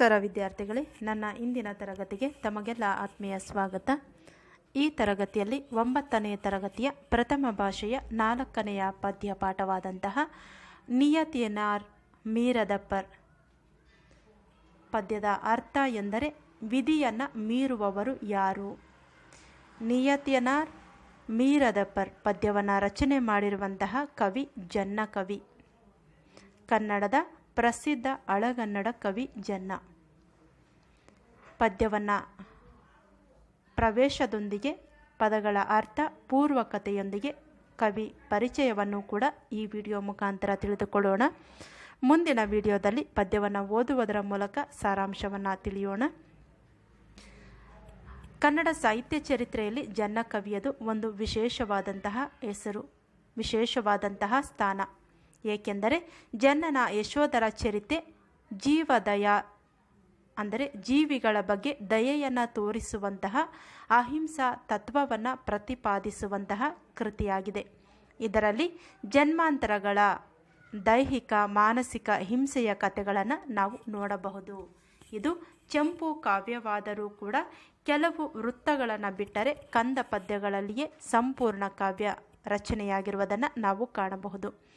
ನಮಸ್ಕಾರ ವಿದ್ಯಾರ್ಥಿಗಳೇ. ನನ್ನ ಇಂದಿನ ತರಗತಿಗೆ ತಮಗೆಲ್ಲ ಆತ್ಮೀಯ ಸ್ವಾಗತ. ಈ ತರಗತಿಯಲ್ಲಿ ಒಂಬತ್ತನೆಯ ತರಗತಿಯ ಪ್ರಥಮ ಭಾಷೆಯ ನಾಲ್ಕನೆಯ ಪದ್ಯ ಪಾಠವಾದಂತಹ ನಿಯತಿಯನಾರ್ ಮೀರದಪ್ಪರ್ ಪದ್ಯದ ಅರ್ಥ ಎಂದರೆ ವಿಧಿಯನ್ನು ಮೀರುವವರು ಯಾರು? ನಿಯತಿಯನಾರ್ ಮೀರದಪ್ಪರ್ ಪದ್ಯವನ್ನು ರಚನೆ ಮಾಡಿರುವಂತಹ ಕವಿ ಜನ್ನ ಕವಿ. ಕನ್ನಡದ ಪ್ರಸಿದ್ಧ ಅಳಗನ್ನಡ ಕವಿ ಜನ್ನ. ಪದ್ಯವನ್ನು ಪ್ರವೇಶದೊಂದಿಗೆ ಪದಗಳ ಅರ್ಥ, ಪೂರ್ವಕತೆಯೊಂದಿಗೆ ಕವಿ ಪರಿಚಯವನ್ನು ಕೂಡ ಈ ವಿಡಿಯೋ ಮುಖಾಂತರ ತಿಳಿದುಕೊಳ್ಳೋಣ. ಮುಂದಿನ ವಿಡಿಯೋದಲ್ಲಿ ಪದ್ಯವನ್ನು ಓದುವುದರ ಮೂಲಕ ಸಾರಾಂಶವನ್ನು ತಿಳಿಯೋಣ. ಕನ್ನಡ ಸಾಹಿತ್ಯ ಚರಿತ್ರೆಯಲ್ಲಿ ಜನ್ನ ಕವಿಯದು ಒಂದು ವಿಶೇಷವಾದಂತಹ ಹೆಸರು, ವಿಶೇಷವಾದಂತಹ ಸ್ಥಾನ. ಏಕೆಂದರೆ ಜನ್ನನ ಯಶೋಧರ ಚರಿತೆ ಜೀವದಯ ಅಂದರೆ ಜೀವಿಗಳ ಬಗ್ಗೆ ದಯೆಯನ್ನು ತೋರಿಸುವಂತಹ, ಅಹಿಂಸಾ ತತ್ವವನ್ನು ಪ್ರತಿಪಾದಿಸುವಂತಹ ಕೃತಿಯಾಗಿದೆ. ಇದರಲ್ಲಿ ಜನ್ಮಾಂತರಗಳ ದೈಹಿಕ, ಮಾನಸಿಕ ಹಿಂಸೆಯ ಕಥೆಗಳನ್ನು ನಾವು ನೋಡಬಹುದು. ಇದು ಚಂಪು ಕಾವ್ಯವಾದರೂ ಕೂಡ ಕೆಲವು ವೃತ್ತಗಳನ್ನು ಬಿಟ್ಟರೆ ಕಂದ ಪದ್ಯಗಳಲ್ಲಿಯೇ ಸಂಪೂರ್ಣ ಕಾವ್ಯ ರಚನೆಯಾಗಿರುವುದನ್ನು ನಾವು ಕಾಣಬಹುದು.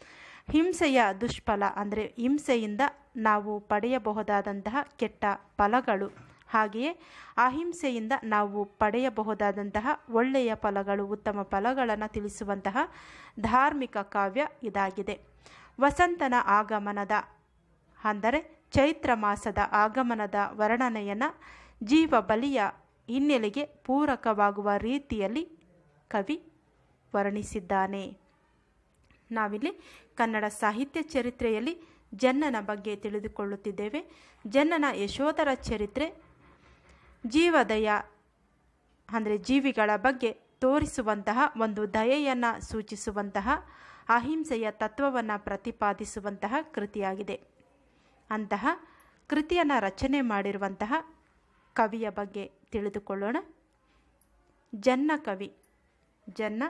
ಹಿಂಸೆಯ ದುಷ್ಫಲ ಅಂದರೆ ಹಿಂಸೆಯಿಂದ ನಾವು ಪಡೆಯಬಹುದಾದಂತಹ ಕೆಟ್ಟ ಫಲಗಳು. ಹಾಗೆಯೇ ಅಹಿಂಸೆಯಿಂದ ನಾವು ಪಡೆಯಬಹುದಾದಂತಹ ಒಳ್ಳೆಯ ಫಲಗಳು, ಉತ್ತಮ ಫಲಗಳನ್ನು ತಿಳಿಸುವಂತಹ ಧಾರ್ಮಿಕ ಕಾವ್ಯ ಇದಾಗಿದೆ. ವಸಂತನ ಆಗಮನದ ಅಂದರೆ ಚೈತ್ರ ಮಾಸದ ಆಗಮನದ ವರ್ಣನೆಯನ್ನು ಜೀವ ಬಲಿಯ ಹಿನ್ನೆಲೆಗೆ ಪೂರಕವಾಗುವ ರೀತಿಯಲ್ಲಿ ಕವಿ ವರ್ಣಿಸಿದ್ದಾನೆ. ನಾವಿಲ್ಲಿ ಕನ್ನಡ ಸಾಹಿತ್ಯ ಚರಿತ್ರೆಯಲ್ಲಿ ಜನ್ನನ ಬಗ್ಗೆ ತಿಳಿದುಕೊಳ್ಳುತ್ತಿದ್ದೇವೆ. ಜನ್ನನ ಯಶೋಧರ ಚರಿತ್ರೆ, ಜೀವದಯ ಅಂದರೆ ಜೀವಿಗಳ ಬಗ್ಗೆ ತೋರಿಸುವಂತಹ ಒಂದು ದಯೆಯನ್ನು ಸೂಚಿಸುವಂತಹ, ಅಹಿಂಸೆಯ ತತ್ವವನ್ನು ಪ್ರತಿಪಾದಿಸುವಂತಹ ಕೃತಿಯಾಗಿದೆ. ಅಂತಹ ಕೃತಿಯನ್ನು ರಚನೆ ಮಾಡಿರುವಂತಹ ಕವಿಯ ಬಗ್ಗೆ ತಿಳಿದುಕೊಳ್ಳೋಣ. ಜನ್ನ ಕವಿ, ಜನ್ನ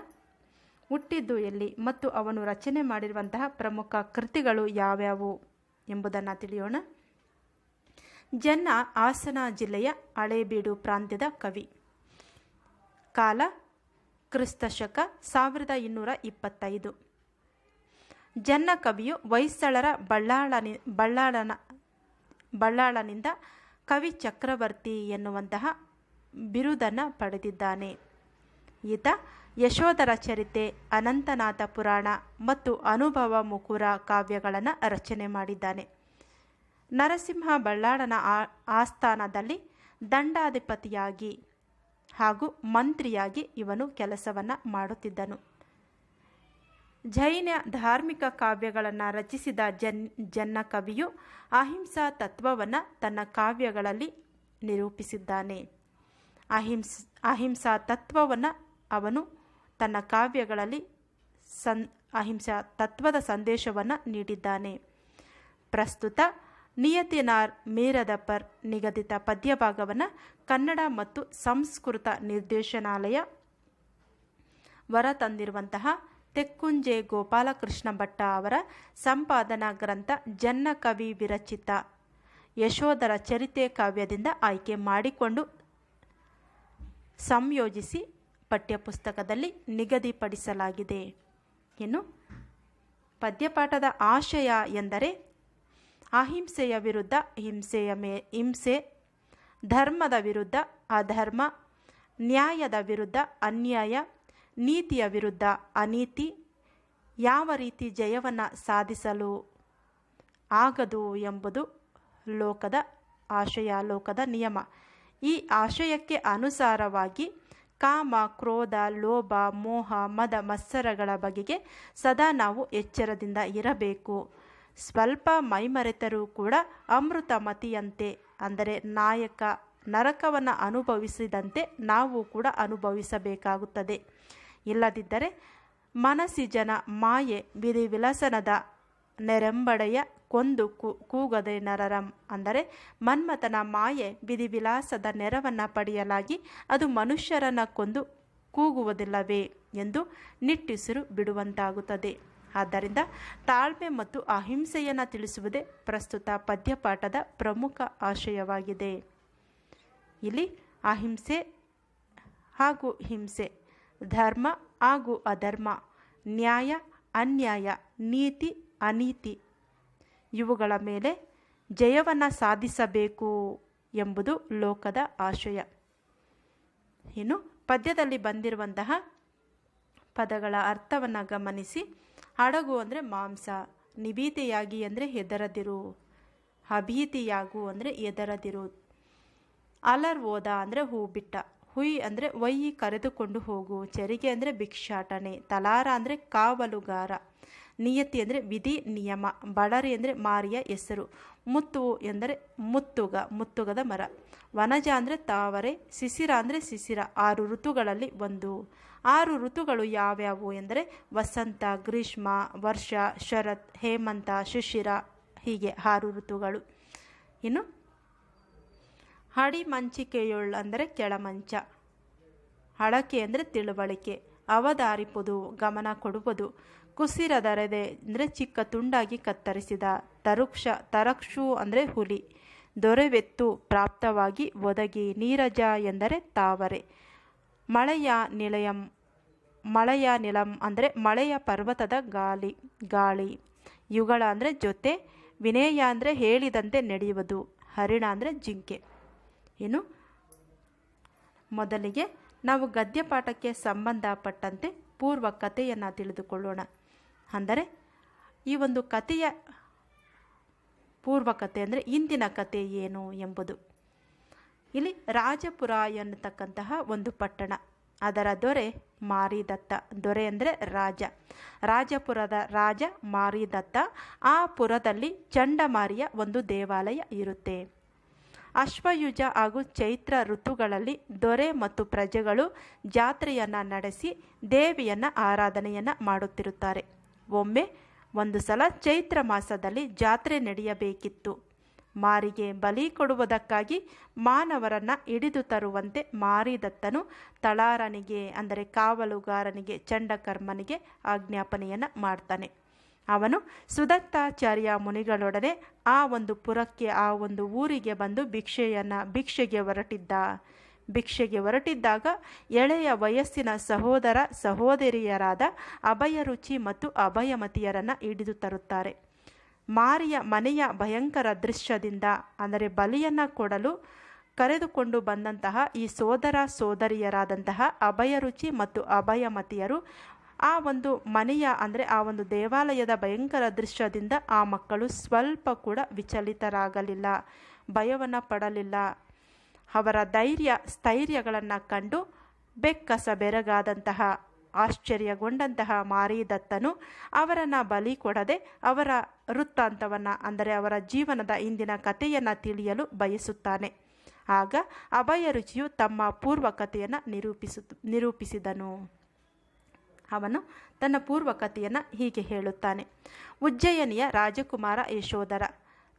ಹುಟ್ಟಿದ್ದು ಎಲ್ಲಿ ಮತ್ತು ಅವನು ರಚನೆ ಮಾಡಿರುವಂತಹ ಪ್ರಮುಖ ಕೃತಿಗಳು ಯಾವ್ಯಾವು ಎಂಬುದನ್ನು ತಿಳಿಯೋಣ. ಜನ್ನ ಹಾಸನ ಜಿಲ್ಲೆಯ ಹಳೇಬೀಡು ಪ್ರಾಂತ್ಯದ ಕವಿ. ಕಾಲ ಕ್ರಿಸ್ತಶಕ ಸಾವಿರದ ಇನ್ನೂರ ಇಪ್ಪತ್ತೈದು. ಜನ್ನ ಕವಿಯು ಹೊಯ್ಸಳರ ಬಳ್ಳಾಳನಿ, ಬಳ್ಳಾಳನ, ಬಳ್ಳಾಳನಿಂದ ಕವಿ ಚಕ್ರವರ್ತಿ ಎನ್ನುವಂತಹ ಬಿರುದನ್ನು ಪಡೆದಿದ್ದಾನೆ. ಈತ ಯಶೋಧರ ಚರಿತೆ ಅನಂತನಾಥ ಪುರಾಣ ಮತ್ತು ಅನುಭವ ಮುಕುರ ಕಾವ್ಯಗಳನ್ನು ರಚನೆ ಮಾಡಿದ್ದಾನೆ. ನರಸಿಂಹ ಬಳ್ಳಾಳನ ಆಸ್ಥಾನದಲ್ಲಿ ದಂಡಾಧಿಪತಿಯಾಗಿ ಹಾಗೂ ಮಂತ್ರಿಯಾಗಿ ಇವನು ಕೆಲಸವನ್ನು ಮಾಡುತ್ತಿದ್ದನು. ಜೈನ ಧಾರ್ಮಿಕ ಕಾವ್ಯಗಳನ್ನು ರಚಿಸಿದ ಜನ್, ಜನ್ನ ಕವಿಯು ಅಹಿಂಸಾ ತತ್ವವನ್ನು ತನ್ನ ಕಾವ್ಯಗಳಲ್ಲಿ ನಿರೂಪಿಸಿದ್ದಾನೆ. ಅಹಿಂಸ್, ಅಹಿಂಸಾ ತತ್ವವನ್ನು ಅವನು ತನ್ನ ಕಾವ್ಯಗಳಲ್ಲಿ ಸನ್ ಅಹಿಂಸಾ ತತ್ವದ ಸಂದೇಶವನ್ನು ನೀಡಿದ್ದಾನೆ. ಪ್ರಸ್ತುತ ನಿಯತಿನಾರ್ ಮೀರದಪ್ಪರ್ ನಿಗದಿತ ಪದ್ಯಭಾಗವನ್ನು ಕನ್ನಡ ಮತ್ತು ಸಂಸ್ಕೃತ ನಿರ್ದೇಶನಾಲಯ ಹೊರತಂದಿರುವಂತಹ ತೆಕ್ಕುಂಜೆ ಗೋಪಾಲಕೃಷ್ಣ ಭಟ್ಟ ಅವರ ಸಂಪಾದನಾ ಗ್ರಂಥ ಜನ್ನ ಕವಿ ವಿರಚಿತ ಯಶೋಧರ ಚರಿತೆ ಕಾವ್ಯದಿಂದ ಆಯ್ಕೆ ಮಾಡಿಕೊಂಡು ಸಂಯೋಜಿಸಿ ಪಠ್ಯಪುಸ್ತಕದಲ್ಲಿ ನಿಗದಿಪಡಿಸಲಾಗಿದೆ. ಇನ್ನು ಪದ್ಯಪಾಠದ ಆಶಯ ಎಂದರೆ ಅಹಿಂಸೆಯ ವಿರುದ್ಧ ಹಿಂಸೆಯ ಮೇ, ಹಿಂಸೆ, ಧರ್ಮದ ವಿರುದ್ಧ ಅಧರ್ಮ, ನ್ಯಾಯದ ವಿರುದ್ಧ ಅನ್ಯಾಯ, ನೀತಿಯ ವಿರುದ್ಧ ಅನೀತಿ, ಯಾವ ರೀತಿ ಜಯವನ್ನು ಸಾಧಿಸಲು ಆಗದು ಎಂಬುದು ಲೋಕದ ಆಶಯ, ಲೋಕದ ನಿಯಮ. ಈ ಆಶಯಕ್ಕೆ ಅನುಸಾರವಾಗಿ ಕಾಮ, ಕ್ರೋಧ, ಲೋಭ, ಮೋಹ, ಮದ, ಮತ್ಸರಗಳ ಬಗೆಗೆ ಸದಾ ನಾವು ಎಚ್ಚರದಿಂದ ಇರಬೇಕು. ಸ್ವಲ್ಪ ಮೈಮರೆತರೂ ಕೂಡ ಅಮೃತ ಮತಿಯಂತೆ ಅಂದರೆ ನಾಯಕ ನರಕವನ್ನು ಅನುಭವಿಸಿದಂತೆ ನಾವು ಕೂಡ ಅನುಭವಿಸಬೇಕಾಗುತ್ತದೆ. ಇಲ್ಲದಿದ್ದರೆ ಮನಸ್ಸಿಜನ ಮಾಯೆ ವಿಧಿವಿಲಸನದ ನೆರೆಂಬಡೆಯ ಕೊಂದು ಕೂಗದೆ ನರರಂ ಅಂದರೆ ಮನ್ಮಥನ ಮಾಯೆ ವಿಧಿವಿಲಾಸದ ನೆರವನ್ನು ಪಡೆಯಲಾಗಿ ಅದು ಮನುಷ್ಯರನ್ನು ಕೊಂದು ಕೂಗುವುದಿಲ್ಲವೇ ಎಂದು ನಿಟ್ಟುಸಿರು ಬಿಡುವಂತಾಗುತ್ತದೆ. ಆದ್ದರಿಂದ ತಾಳ್ಮೆ ಮತ್ತು ಅಹಿಂಸೆಯನ್ನು ತಿಳಿಸುವುದೇ ಪ್ರಸ್ತುತ ಪದ್ಯಪಾಠದ ಪ್ರಮುಖ ಆಶಯವಾಗಿದೆ. ಇಲ್ಲಿ ಅಹಿಂಸೆ ಹಾಗೂ ಹಿಂಸೆ, ಧರ್ಮ ಹಾಗೂ ಅಧರ್ಮ, ನ್ಯಾಯ, ಅನ್ಯಾಯ, ನೀತಿ ಅನೀತಿ. ಇವುಗಳ ಮೇಲೆ ಜಯವನ್ನು ಸಾಧಿಸಬೇಕು ಎಂಬುದು ಲೋಕದ ಆಶಯ. ಇನ್ನು ಪದ್ಯದಲ್ಲಿ ಬಂದಿರುವಂತಹ ಪದಗಳ ಅರ್ಥವನ್ನು ಗಮನಿಸಿ. ಹಡಗು ಅಂದರೆ ಮಾಂಸ, ನಿಭೀತಿಯಾಗಿ ಅಂದರೆ ಹೆದರದಿರು, ಅಭೀತಿಯಾಗು ಅಂದರೆ ಎದರದಿರು ಅಲರ್ ಓದ ಅಂದರೆ ಹೂ ಬಿಟ್ಟ ಹುಯ್ ಅಂದರೆ ಒಯ್ಯಿ ಕರೆದುಕೊಂಡು ಹೋಗು, ಚೆರಿಗೆ ಅಂದರೆ ಭಿಕ್ಷಾಟನೆ, ತಲಾರ ಅಂದರೆ ಕಾವಲುಗಾರ. ನಿಯತಿ ಅಂದರೆ ವಿಧಿ, ನಿಯಮ. ಬಡರಿ ಅಂದರೆ ಮಾರಿಯ ಹೆಸರು. ಮುತ್ತು ಎಂದರೆ ಮುತ್ತುಗ, ಮುತ್ತುಗದ ಮರ. ವನಜ ಅಂದರೆ ತಾವರೆ, ಶಿಶಿರ ಅಂದರೆ ಶಿಶಿರ. ಆರು ಋತುಗಳಲ್ಲಿ ಒಂದು. ಆರು ಋತುಗಳು ಯಾವ್ಯಾವು ಎಂದರೆ ವಸಂತ, ಗ್ರೀಷ್ಮ, ವರ್ಷ, ಶರತ್, ಹೇಮಂತ, ಶಿಶಿರ, ಹೀಗೆ ಆರು ಋತುಗಳು. ಇನ್ನು ಹಡಿ ಮಂಚಿಕೆಯೊಳ್ ಅಂದರೆ ಕೆಳಮಂಚ. ಹಳಕೆ ಅಂದರೆ ತಿಳುವಳಿಕೆ. ಅವಧಾರಿಪುದು, ಗಮನ ಕೊಡುವುದು. ಕುಸಿರದರೆದೆ, ಅಂದರೆ ಚಿಕ್ಕ ತುಂಡಾಗಿ ಕತ್ತರಿಸಿದ ತರುಕ್ಷ, ತರಕ್ಷು ಅಂದರೆ ಹುಲಿ. ದೊರೆವೆತ್ತು ಪ್ರಾಪ್ತವಾಗಿ ಒದಗಿ ನೀರಜ ಎಂದರೆ ತಾವರೆ. ಮಳೆಯ ನಿಲಯಂ, ಮಳೆಯ ನಿಲಂ ಅಂದರೆ ಮಳೆಯ ಪರ್ವತದ ಗಾಳಿ ಗಾಳಿ. ಯುಗಳ ಅಂದರೆ ಜೊತೆ, ವಿನಯ ಅಂದರೆ ಹೇಳಿದಂತೆ ನಡೆಯುವುದು. ಹರಿಣ ಅಂದರೆ ಜಿಂಕೆ. ಏನು ಮೊದಲಿಗೆ ನಾವು ಗದ್ಯಪಾಠಕ್ಕೆ ಸಂಬಂಧಪಟ್ಟಂತೆ ಪೂರ್ವ ಕಥೆಯನ್ನು ತಿಳಿದುಕೊಳ್ಳೋಣ. ಅಂದರೆ ಈ ಒಂದು ಕಥೆಯ ಪೂರ್ವಕತೆ ಅಂದರೆ ಇಂದಿನ ಕಥೆ ಏನು ಎಂಬುದು. ಇಲ್ಲಿ ರಾಜಪುರ ಎನ್ನತಕ್ಕಂತಹ ಒಂದು ಪಟ್ಟಣ. ಅದರ ದೊರೆ ಮಾರಿದತ್ತ. ದೊರೆ ಅಂದರೆ ರಾಜ. ರಾಜಪುರದ ರಾಜ ಮಾರಿದತ್ತ. ಆ ಪುರದಲ್ಲಿ ಚಂಡಮಾರಿಯ ಒಂದು ದೇವಾಲಯ ಇರುತ್ತೆ. ಅಶ್ವಯುಜ ಹಾಗೂ ಚೈತ್ರ ಋತುಗಳಲ್ಲಿ ದೊರೆ ಮತ್ತು ಪ್ರಜೆಗಳು ಜಾತ್ರೆಯನ್ನು ನಡೆಸಿ ದೇವಿಯನ್ನು ಆರಾಧನೆಯನ್ನು ಮಾಡುತ್ತಿರುತ್ತಾರೆ. ಒಮ್ಮೆ ಒಂದು ಸಲ ಚೈತ್ರ ಮಾಸದಲ್ಲಿ ಜಾತ್ರೆ ನಡೆಯಬೇಕಿತ್ತು. ಮಾರಿಗೆ ಬಲಿ ಕೊಡುವುದಕ್ಕಾಗಿ ಮಾನವರನ್ನು ಹಿಡಿದು ತರುವಂತೆ ಮಾರಿದತ್ತನು. ತಳಾರನಿಗೆ, ಅಂದರೆ ಕಾವಲುಗಾರನಿಗೆ, ಚಂಡಕರ್ಮನಿಗೆ ಆಜ್ಞಾಪನೆಯನ್ನು ಮಾಡ್ತಾನೆ. ಅವನು ಸುದತ್ತಾಚಾರ್ಯ ಮುನಿಗಳೊಡನೆ ಆ ಒಂದು ಪುರಕ್ಕೆ, ಆ ಒಂದು ಊರಿಗೆ ಬಂದು ಭಿಕ್ಷೆಯನ್ನು, ಭಿಕ್ಷೆಗೆ ಹೊರಟಿದ್ದ. ಭಿಕ್ಷೆಗೆ ಹೊರಟಿದ್ದಾಗ ಎಳೆಯ ವಯಸ್ಸಿನ ಸಹೋದರ ಸಹೋದರಿಯರಾದ ಅಭಯರುಚಿ ಮತ್ತು ಅಭಯಮತಿಯರನ್ನು ಹಿಡಿದು ತರುತ್ತಾರೆ. ಮಾರಿಯ ಮನೆಯ ಭಯಂಕರ ದೃಶ್ಯದಿಂದ, ಅಂದರೆ ಬಲಿಯನ್ನು ಕೊಡಲು ಕರೆದುಕೊಂಡು ಬಂದಂತಹ ಈ ಸೋದರ ಸೋದರಿಯರಾದಂತಹ ಅಭಯರುಚಿ ಮತ್ತು ಅಭಯಮತಿಯರು ಆ ಒಂದು ಮನೆಯ, ಅಂದರೆ ಆ ಒಂದು ದೇವಾಲಯದ ಭಯಂಕರ ದೃಶ್ಯದಿಂದ ಆ ಮಕ್ಕಳು ಸ್ವಲ್ಪ ಕೂಡ ವಿಚಲಿತರಾಗಲಿಲ್ಲ, ಭಯವನ್ನು ಪಡಲಿಲ್ಲ. ಅವರ ಧೈರ್ಯ, ಸ್ಥೈರ್ಯಗಳನ್ನು ಕಂಡು ಬೆಕ್ಕಸ ಬೆರಗಾದಂತಹ, ಆಶ್ಚರ್ಯಗೊಂಡಂತಹ ಮಾರಿದತ್ತನು ಅವರನ್ನು ಬಲಿ ಕೊಡದೆ ಅವರ ವೃತ್ತಾಂತವನ್ನು, ಅಂದರೆ ಅವರ ಜೀವನದ ಇಂದಿನ ಕಥೆಯನ್ನು ತಿಳಿಯಲು ಬಯಸುತ್ತಾನೆ. ಆಗ ಅಭಯ ರುಚಿಯು ತಮ್ಮ ಪೂರ್ವ ಕಥೆಯನ್ನು ನಿರೂಪಿಸು, ನಿರೂಪಿಸಿದನು. ಅವನು ತನ್ನ ಪೂರ್ವ ಕಥೆಯನ್ನು ಹೀಗೆ ಹೇಳುತ್ತಾನೆ. ಉಜ್ಜಯನಿಯ ರಾಜಕುಮಾರ ಯಶೋಧರ,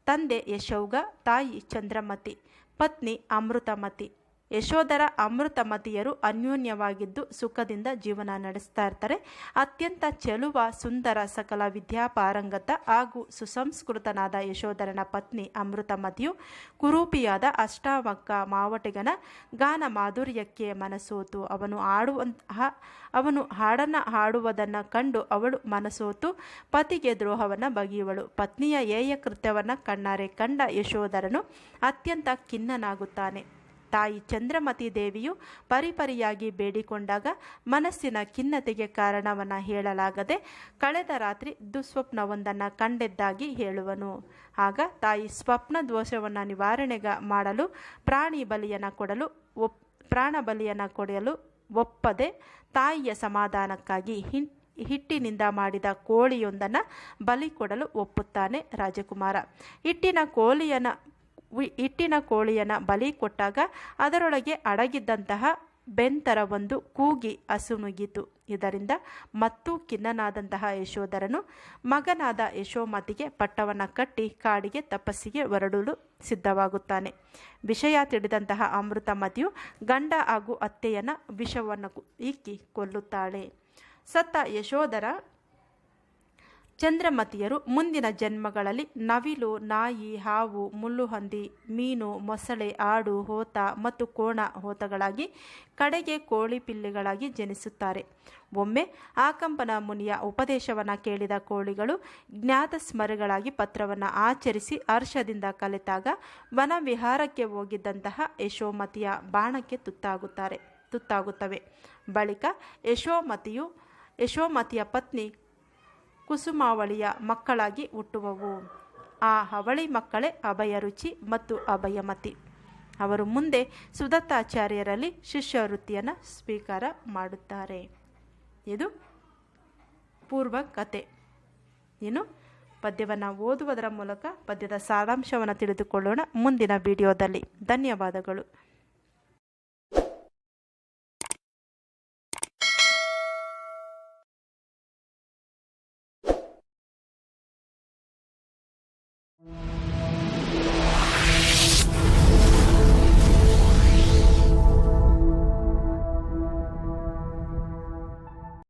ತಂದೆ ಯಶೌಗ, ತಾಯಿ ಚಂದ್ರಮತಿ ಪತ್ನಿ ಅಮೃತಮತಿ ಯಶೋಧರ ಅಮೃತಮತಿಯರು ಅನ್ಯೋನ್ಯವಾಗಿದ್ದು ಸುಖದಿಂದ ಜೀವನ ನಡೆಸ್ತಾ ಇರ್ತಾರೆ. ಅತ್ಯಂತ ಚೆಲುವ, ಸುಂದರ, ಸಕಲ ವಿದ್ಯಾಪಾರಂಗತ ಹಾಗೂ ಸುಸಂಸ್ಕೃತನಾದ ಯಶೋಧರನ ಪತ್ನಿ ಅಮೃತಮತಿಯು ಕುರೂಪಿಯಾದ ಅಷ್ಟಾವಕ್ಕ ಮಾವಟಿಗನ ಗಾನ ಮಾಧುರ್ಯಕ್ಕೆ ಮನಸೋತು. ಅವನು ಆಡುವಂತಹ ಅವನು ಹಾಡನ್ನು ಹಾಡುವುದನ್ನು ಕಂಡು ಅವಳು ಮನಸೋತು. ಪತಿಗೆ ದ್ರೋಹವನ್ನು ಬಗೆಯುವಳು. ಪತ್ನಿಯ ಏಯ ಕೃತ್ಯವನ್ನು ಕಣ್ಣಾರೆ ಕಂಡ ಯಶೋಧರನು ಅತ್ಯಂತ ಖಿನ್ನನಾಗುತ್ತಾನೆ. ತಾಯಿ ಚಂದ್ರಮತಿ ದೇವಿಯು ಪರಿಪರಿಯಾಗಿ ಬೇಡಿಕೊಂಡಾಗ ಮನಸ್ಸಿನ ಖಿನ್ನತೆಗೆ ಕಾರಣವನ್ನು ಹೇಳಲಾಗದೆ ಕಳೆದ ರಾತ್ರಿ ದುಸ್ವಪ್ನವೊಂದನ್ನು ಕಂಡೆದ್ದಾಗಿ ಹೇಳುವನು. ಆಗ ತಾಯಿ ಸ್ವಪ್ನ ದೋಷವನ್ನು ನಿವಾರಣೆಗ ಮಾಡಲು ಪ್ರಾಣಿ ಬಲಿಯನ್ನು ಕೊಡಲು ಒಪ್, ಪ್ರಾಣ ಬಲಿಯನ್ನು ಕೊಡಲು ಒಪ್ಪದೆ ತಾಯಿಯ ಸಮಾಧಾನಕ್ಕಾಗಿ ಹಿಂ ಹಿಟ್ಟಿನಿಂದ ಮಾಡಿದ ಕೋಳಿಯೊಂದನ್ನು ಬಲಿ ಕೊಡಲು ಒಪ್ಪುತ್ತಾನೆ ರಾಜಕುಮಾರ. ಹಿಟ್ಟಿನ ಕೋಳಿಯನ್ನು ಹಿಟ್ಟಿನ ಕೋಳಿಯನ ಬಲಿ ಕೊಟ್ಟಾಗ ಅದರೊಳಗೆ ಅಡಗಿದ್ದಂತಹ ಬೆಂತರ ಒಂದು ಕೂಗಿ ಅಸುನುಗಿತು ಇದರಿಂದ ಮತ್ತು ಖಿನ್ನನಾದಂತಹ ಯಶೋಧರನು ಮಗನಾದ ಯಶೋಮತಿಗೆ ಪಟ್ಟವನ್ನು ಕಟ್ಟಿ ಕಾಡಿಗೆ ತಪಸ್ಸಿಗೆ ಹೊರಡಲು ಸಿದ್ಧವಾಗುತ್ತಾನೆ. ವಿಷಯ ತಿಳಿದಂತಹ ಅಮೃತಮತಿಯು ಗಂಡ ಹಾಗೂ ಅತ್ತೆಯನ್ನು ವಿಷವನ್ನು ಇಕ್ಕಿ ಕೊಲ್ಲುತ್ತಾಳೆ. ಸತ್ತ ಯಶೋಧರ ಚಂದ್ರಮತಿಯರು ಮುಂದಿನ ಜನ್ಮಗಳಲ್ಲಿ ನವಿಲು, ನಾಯಿ, ಹಾವು, ಮುಳ್ಳುಹಂದಿ, ಮೀನು, ಮೊಸಳೆ, ಆಡು, ಹೋತ ಮತ್ತು ಕೋಣ ಹೋತಗಳಾಗಿ ಕಡೆಗೆ ಕೋಳಿ ಪಿಲ್ಲೆಗಳಾಗಿ ಜನಿಸುತ್ತಾರೆ. ಒಮ್ಮೆ ಆಕಂಪನ ಮುನಿಯ ಉಪದೇಶವನ್ನು ಕೇಳಿದ ಕೋಳಿಗಳು ಜ್ಞಾತ ಸ್ಮರಗಳಾಗಿ ಪತ್ರವನ್ನು ಆಚರಿಸಿ ಹರ್ಷದಿಂದ ಕಲಿತಾಗ ವನವಿಹಾರಕ್ಕೆ ಹೋಗಿದ್ದಂತಹ ಯಶೋಮತಿಯ ಬಾಣಕ್ಕೆ ತುತ್ತಾಗುತ್ತಾರೆ, ತುತ್ತಾಗುತ್ತವೆ. ಬಳಿಕ ಯಶೋಮತಿಯು, ಯಶೋಮತಿಯ ಪತ್ನಿ ಕುಸುಮಾವಳಿಯ ಮಕ್ಕಳಾಗಿ ಹುಟ್ಟುವವು. ಆ ಅವಳಿ ಮಕ್ಕಳೇ ಅಭಯರುಚಿ ಮತ್ತು ಅಭಯಮತಿ ಅವರು ಮುಂದೆ ಸುದತ್ತಾಚಾರ್ಯರಲ್ಲಿ ಶಿಷ್ಯವೃತ್ತಿಯನ್ನು ಸ್ವೀಕಾರ ಮಾಡುತ್ತಾರೆ. ಇದು ಪೂರ್ವ ಕತೆ. ಇನ್ನು ಪದ್ಯವನ್ನು ಓದುವುದರ ಮೂಲಕ ಪದ್ಯದ ಸಾರಾಂಶವನ್ನು ತಿಳಿದುಕೊಳ್ಳೋಣ ಮುಂದಿನ ವಿಡಿಯೋದಲ್ಲಿ. ಧನ್ಯವಾದಗಳು.